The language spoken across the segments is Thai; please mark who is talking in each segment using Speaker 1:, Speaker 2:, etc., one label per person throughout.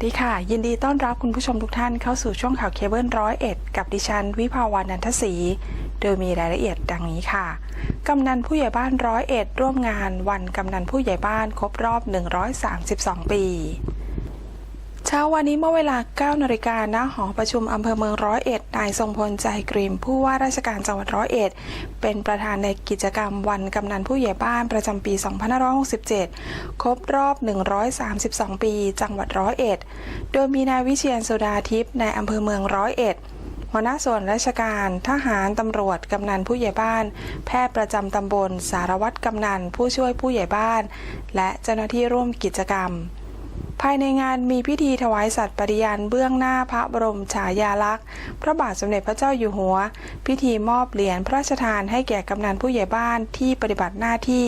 Speaker 1: วัสดีค่ะ ยินดีต้อนรับคุณผู้ชมทุกท่านเข้าสู่ช่วงข่าวเคเบิลร้อยเอ็ดกับดิฉัน วิภาวานันทศรีโดยมีรายละเอียดดังนี้ค่ะ กำนันผู้ใหญ่บ้านร้อยเอ็ดร่วมงานวันกำนันผู้ใหญ่บ้านครบรอบ 132 ปี เช้าวันนี้เมื่อเวลา 9นาฬิกาณหอประชุมอำเภอเมืองร้อยเอ็ด นายทรงพลใจกรีมผู้ว่าราชการจังหวัดร้อยเอ็ด เป็นประธานในกิจกรรมวันกำนันผู้ใหญ่บ้านประจำปี 2567 ครบรอบ 132 ปี จังหวัดร้อยเอ็ด โดยมีนายวิเชียนโซดาทิพย์ในอำเภอเมืองร้อยเอ็ดหัวหน้าส่วนราชการ ทหาร ตำรวจ กำนันผู้ใหญ่บ้าน แพทย์ประจำตำบล สารวัตรกำนัน ผู้ช่วยผู้ใหญ่บ้าน และเจ้าหน้าที่ร่วมกิจกรรม ภายในงานมีพิธีถวายสัตย์ปฏิญาณเบื้องหน้าพระบรมฉายาลักษณ์ พระบาทสมเด็จพระเจ้าอยู่หัว พิธีมอบเหรียญพระราชทานให้แก่กำนันผู้ใหญ่บ้านที่ปฏิบัติหน้าที่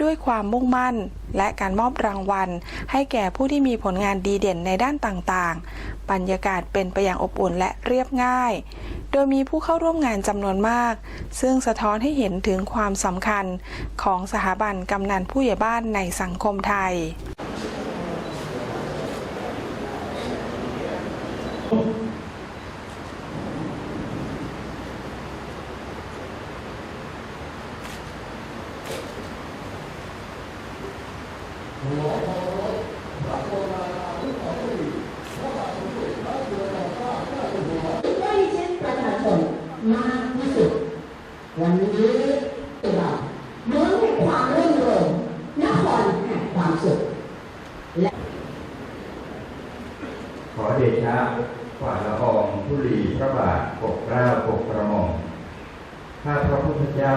Speaker 1: ด้วยความมุ่งมั่น และการมอบรางวัล ให้แก่ผู้ที่มีผลงานดีเด่นในด้านต่างๆ บรรยากาศเป็นไปอย่างอบอุ่นและเรียบง่าย โดยมีผู้เข้าร่วมงานจำนวนมาก ซึ่งสะท้อนให้เห็นถึงความสำคัญของสถาบันกำนันผู้ใหญ่บ้านในสังคมไทย
Speaker 2: ใกล้ชิดประชาชนมากที่สุด วันนี้เราเมืองแห่งความรื่นเริงนครแห่งความสุข
Speaker 3: ขอเดชะฝ่าละอองธุลีพ ระบาทปกเกล้าปกกระหม่อมข้าพระพุทธเจ้า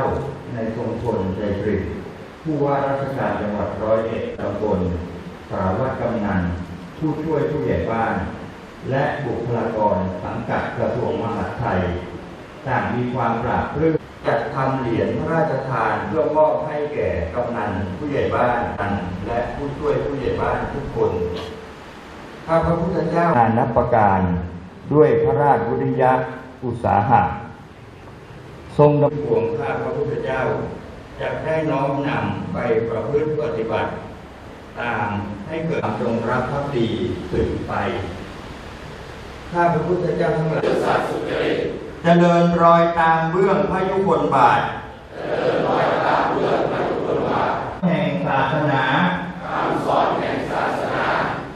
Speaker 3: ในทรงพลใจกริผู้ว่าราชการจังหวัดร้อยเอ็ดตำบลสารวัตรกำนัน ผู้ช่วยผู้ใหญ่บ้าน และบุคลากรสังกัดกระทรวงมหาดไทย ต่างมีความปราบปลื้มจัดทำเหรียญพระราชทานเพื่อมอบให้แก่กำนันผู้ใหญ่บ้านและผู้ช่วยผู้ใหญ่บ้านทุกคน ข้าพระพุทธเจ้าอานับประการ ด้วยพระราชวิริยะอุตสาหะ ทรงดำรงข้าพระพุทธเจ้าจะได้น้อมนำไปประพฤติปฏิบัติ ตามให้เกิดความจงรักภักดีสืบไป ข้าพระพุทธเจ้าทั้งหลายสัตสุจริตเจริญรอยตามเบื้องพระยุคลบาทเจริญรอยตามเบื้องพระยุคลบาทแห่งศาสนา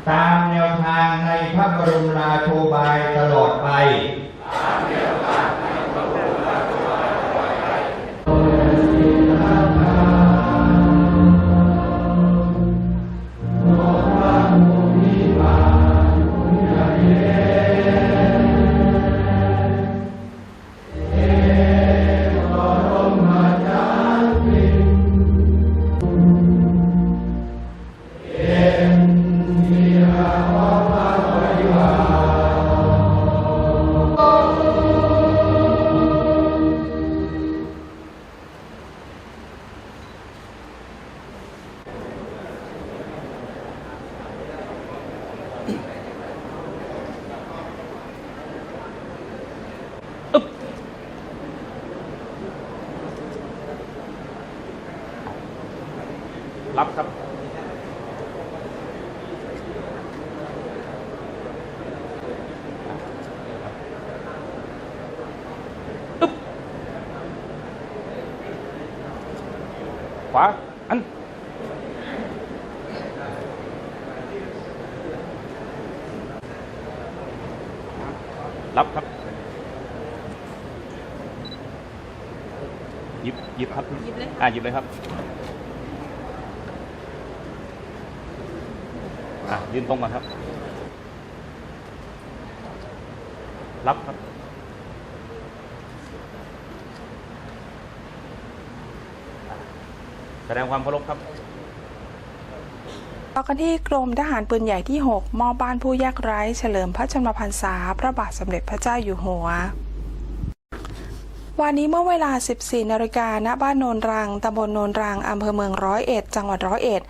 Speaker 3: ตามแนวทางในพระบรมราโชบาย ต
Speaker 4: วา อัน รับครับ หยิบหยิบครับ หยิบเลย อ่าหยิบเลยครับ อะยืนตรงก่อนครับ รับครับ แสดงความเคารพครับ
Speaker 1: ต่อกันที่กรมทหารปืนใหญ่ที่ 6 มอบบ้านผู้ยากไร้ เฉลิมพระชนมพรรษา พระบาทสมเด็จพระเจ้าอยู่หัว วันนี้เมื่อเวลา 14 นาฬิกา ณ บ้านโนนรัง ตำบลโนนรัง อำเภอเมืองร้อยเอ็ด จังหวัดร้อยเอ็ด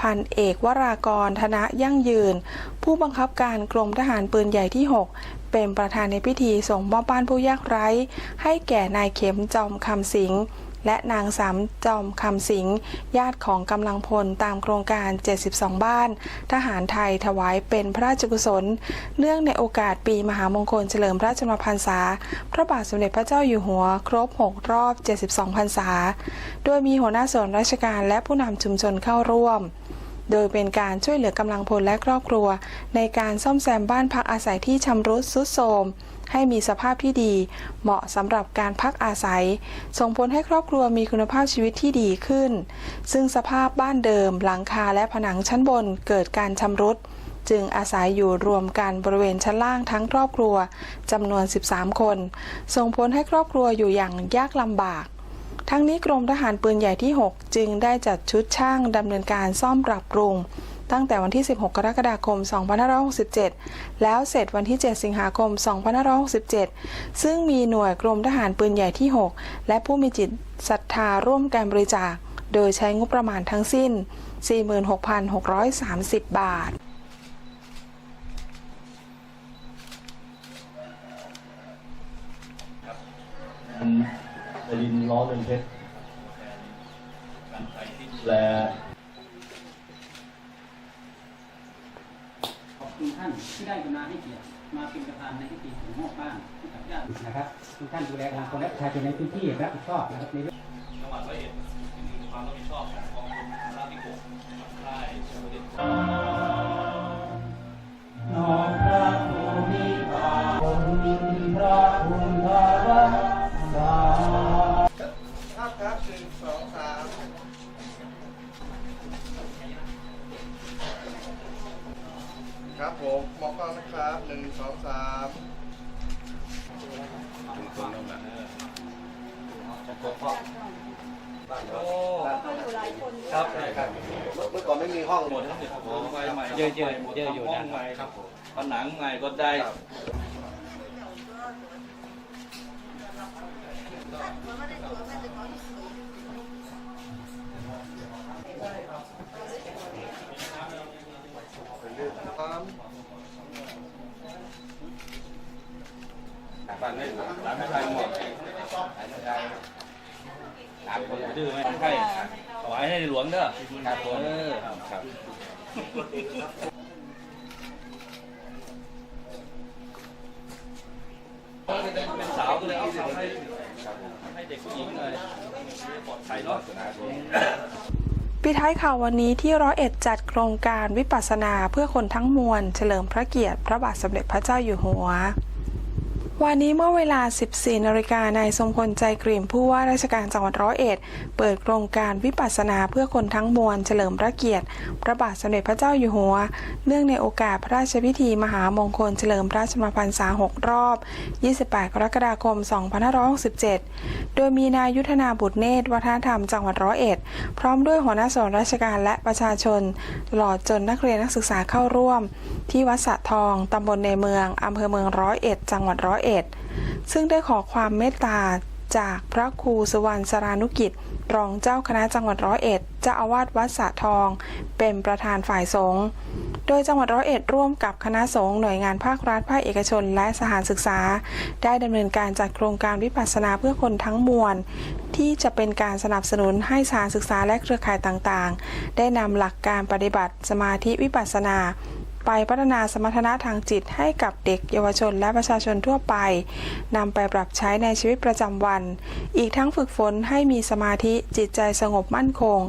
Speaker 1: พันเอกวรากร ธนะยั่งยืน ผู้บังคับการกรมทหารปืนใหญ่ที่ 6เป็นประธานในพิธีส่งมอบบ้านผู้ยากไร้ ให้แก่นายเข็มจอมคำสิง และนางสามจอมคำสิงญาติของกำลังพลตามโครงการ 72 บ้าน ทหารไทยถวายเป็นพระราชกุศล เนื่องในโอกาสปีมหามงคลเฉลิมพระชนมพรรษา พระบาทสมเด็จพระเจ้าอยู่หัว ครบ 6 รอบ 72 พรรษา โดยมีหัวหน้าส่วนราชการและผู้นำชุมชนเข้าร่วมโดยเป็นการช่วยเหลือกำลังพลและครอบครัว ในการซ่อมแซมบ้านพักอาศัยที่ชำรุดทรุดโทรม ให้มีสภาพที่ดี เหมาะสำหรับการพักอาศัย ส่งผลให้ครอบครัวมีคุณภาพชีวิตที่ดีขึ้น ซึ่งสภาพบ้านเดิม หลังคาและผนังชั้นบนเกิดการชำรุด จึงอาศัยอยู่รวมกันบริเวณชั้นล่างทั้งครอบครัวจำนวน 13 คน ส่งผลให้ครอบครัวอยู่อย่างยากลำบากทั้งนี้กรมทหารปืนใหญ่ที่ 6 จึงได้จัดชุดช่างดำเนินการซ่อมปรับปรุง ตั้งแต่วันที่ 16 กรกฎาคม 2567 แล้วเสร็จวันที่ 7 สิงหาคม 2567 ซึ่งมีหน่วยกรมทหารปืนใหญ่ที่ 6 และผู้มีจิตศรัทธาร่วมการบริจาค โดยใช้งบประมาณทั้งสิ้น 46,630 บาท
Speaker 5: ดลินล้อเรือนเพชรและ
Speaker 6: ขอบ คุณท่านที่ได้กรุณาให้เกียรติมาเป็นประธานในพิธีของมอบบ้านให้กับญาตินะครับทุกท่านดูแลกำลังคนและประชาชนในพื้นที่รับผิดชอบนะครับใน
Speaker 4: จังหวัดร้อยเอ็ดเป็นความรับผิดชอบของกองพลราบที่หกค่า อะๆเยอะเยอะอยู่นะครับผนังใหม่ก็ได้
Speaker 7: ครับ
Speaker 4: บ้านไม่ร้านไม่ไทยหมดถามคนดื้อไหมใช่ถวายให้ในหลวงเด้อครับผมเออครับ เป็นสาวก็เลยเอาสาวให้ให้เด็กผู้หญิงเลยปลอดภัยเนาะ
Speaker 1: ปิดท้ายข่าววันนี้ที่ร้อยเอ็ดจัดโครงการวิปัสสนาเพื่อคนทั้งมวล เฉลิมพระเกียรติ พระบาทสมเด็จพระเจ้าอยู่หัว วันนี้เมื่อเวลา 14 นาฬิกา นายทรงพลใจกริ่มผู้ว่าราชการจังหวัดร้อยเอ็ด เปิดโครงการวิปัสสนาเพื่อคนทั้งมวลเฉลิมพระเกียรติ พระบาทสมเด็จพระเจ้าอยู่หัว เนื่องในโอกาสพระราชพิธีมหามงคลเฉลิมพระชนมพรรษา 6 รอบ 28 กรกฎาคม 2567 โดยมีนายยุทธนาบุตรเนตร วัฒนธรรมจังหวัดร้อยเอ็ด พร้อมด้วยหัวหน้าส่วนราชการและประชาชนตลอดจนนักเรียนนักศึกษาเข้าร่วม ที่วัดสะทอง ตำบลในเมืองอำเภอเมืองร้อยเอ็ด จังหวัดร้อยเอ็ดซึ่งได้ขอความเมตตาจากพระครูสุวรรณสรานุกิจ รองเจ้าคณะจังหวัดร้อยเอ็ดเจ้าอาวาสวัดสะทอง เป็นประธานฝ่ายสงฆ์โดยจังหวัดร้อยเอ็ดร่วมกับคณะสงฆ์หน่วยงานภาครัฐภาคเอกชน และสถานศึกษา ได้ดำเนินการจัดโครงการวิปัสสนาเพื่อคนทั้งมวล ที่จะเป็นการสนับสนุนให้สถานศึกษาและเครือข่ายต่างๆ ได้นำหลักการปฏิบัติสมาธิวิปัสสนา ไปพัฒนาสมรรถนะทางจิตให้กับเด็กเยาวชนและประชาชนทั่วไปนำไปปรับใช้ในชีวิตประจำวัน อีกทั้งฝึกฝนให้มีสมาธิจิตใจสงบมั่นคง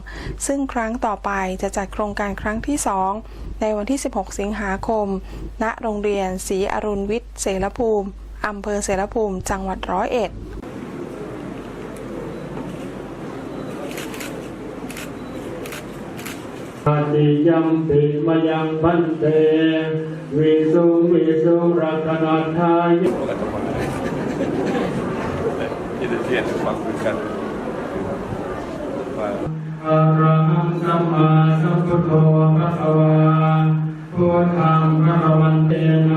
Speaker 1: ซึ่งครั้งต่อไปจะจัดโครงการครั้งที่ 2 ในวันที่ 16 สิงหาคม ณ โรงเรียนศรีอรุณวิทย์เสรภูมิอำเภอเสรภูมิ จังหวัดร้อยเอ็ด
Speaker 5: ปฏิยัมปิมยังพันเตวิสุงวิสุงรักนัทธาย
Speaker 4: ยินดีเทียนฟังคุยกันว่า
Speaker 5: อะระหังสัมมาสัมพุทโธภะคะวาพุทธังพระวันเตนะ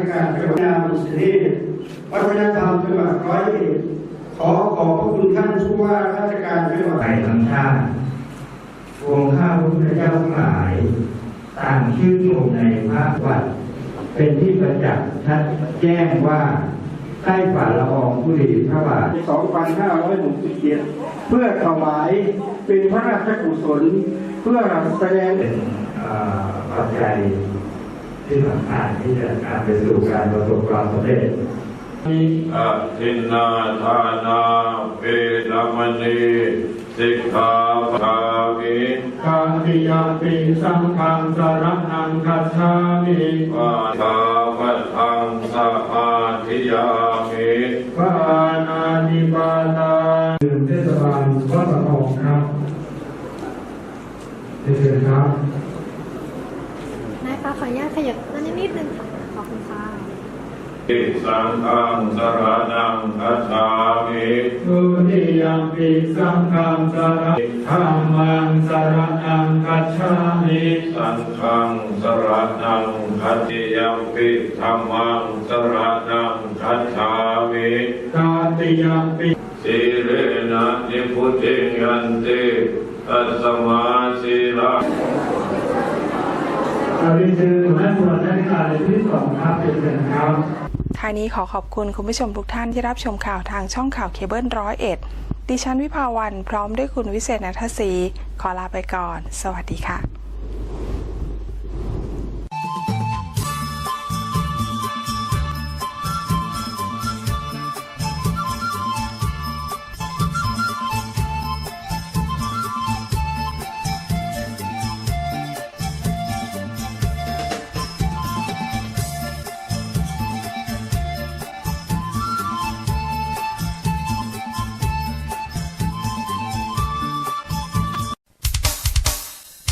Speaker 5: ราชการจังหวัดนามสเทศวัฒนธรรมจังหวัดร้อยเอ็ดขอขอบพระคุณท่านผู้ว่าราชการจังหวัด
Speaker 8: ไทยทั้งชาติวงข้าพระพุทธเจ้าทั้งหลายต่างชื่นชมในพระวัด เป็นที่ประจักษ์ชัดแจ้งว่าใต้ฝ่าละอองธุลีพระบาท
Speaker 5: 2567 เพื่อถวายเป็นพระราชกุศล เพื่อแสดง
Speaker 8: เป็นเอ่อปัจจัย ที่สำคัญที่จะนำไปสู่การประสบความสำเร็จ
Speaker 9: อะทินนาทานาเวรมณีสิกขาปะมิ
Speaker 5: กาติยาปิสังฆังสารนังคัจฉามิ
Speaker 9: ปาทาปะทังสมาธิยามิ
Speaker 5: ปานานิปาตาดื่มเทศบาลวัดประทองครับเชิญครับ
Speaker 10: นายคะ ขออนุญาตขยับด้านนี้นิดนึงค่ะขอบคุณค่ะ
Speaker 9: ติสังฆังสรนังคัจฉามิ
Speaker 5: ทุติยมปิสังฆังสารธรรมังสรนังคัจฉามิ
Speaker 9: สังฆังสรนังคัจจิยัมปิธรรมังสรนังคัจฉามิ
Speaker 5: กาติยมปิ
Speaker 9: สีเรนะนิพุติยันติตัสมาสีลา
Speaker 5: อริยเชิญแม่ครัวราชการในที่สองครับเป็นเชิญครับ
Speaker 1: ท้ายนี้ขอขอบคุณคุณผู้ชมทุกท่านที่รับชมข่าวทางช่องข่าวเคเบิลร้อยเอ็ดดิฉันวิภาวันพร้อมด้วยคุณวิเศษนัทศรีขอลาไปก่อน สวัสดีค่ะ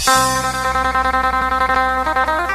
Speaker 10: Thank you.